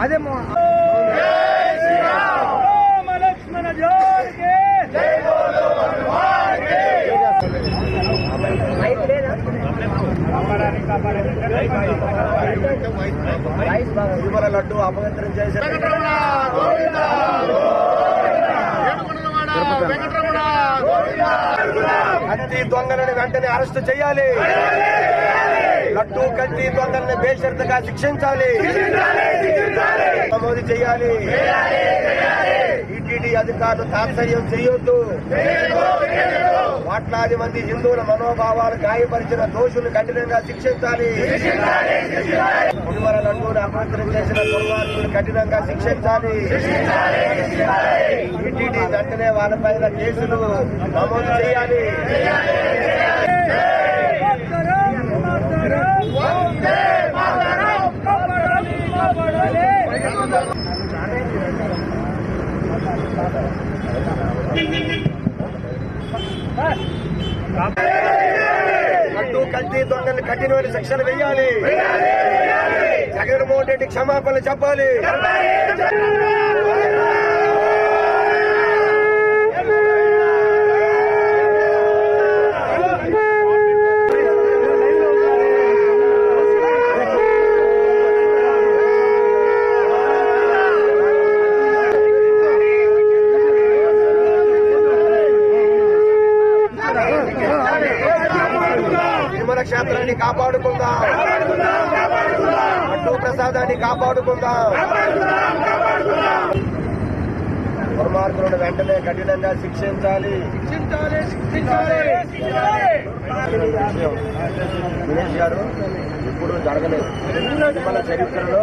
అదే లడ్డు అపవిత్రం చేసే కల్తీ దొంగలను వెంటనే అరెస్ట్ చేయాలి. లడ్డు కల్తీ దొంగల్ని బేషరతుగా శిక్షించాలి. నమోదు చేయాలి. ఈటీడీ అధికారులు తాత్సర్యం చేయొద్దు. కోట్లాది మంది హిందువుల మనోభావాలు గాయపరిచిన దోషులు కఠినంగా శిక్షించాలి. పులివర లడ్డూని అపవిత్రం చేసిన దుర్మార్గులు కఠినంగా శిక్షించాలి. ఈటీడీ వెంటనే వాళ్ళపైన కేసులు నమోదు చేయాలి. లడ్డు కల్తీ దొంగలు కఠినమైన శిక్షలు వేయాలి. జగన్మోహన్ రెడ్డి క్షమాపణలు చెప్పాలి. క్షేత్రాన్ని కాపాడుకుందాం. అడ్డు ప్రసాదాన్ని కాపాడుకుందాం. దుర్మార్గులను వెంటనే కఠినంగా శిక్షించాలి. దినేష్ గారు ఇప్పుడు జరగలేదు. మన చరిత్రలో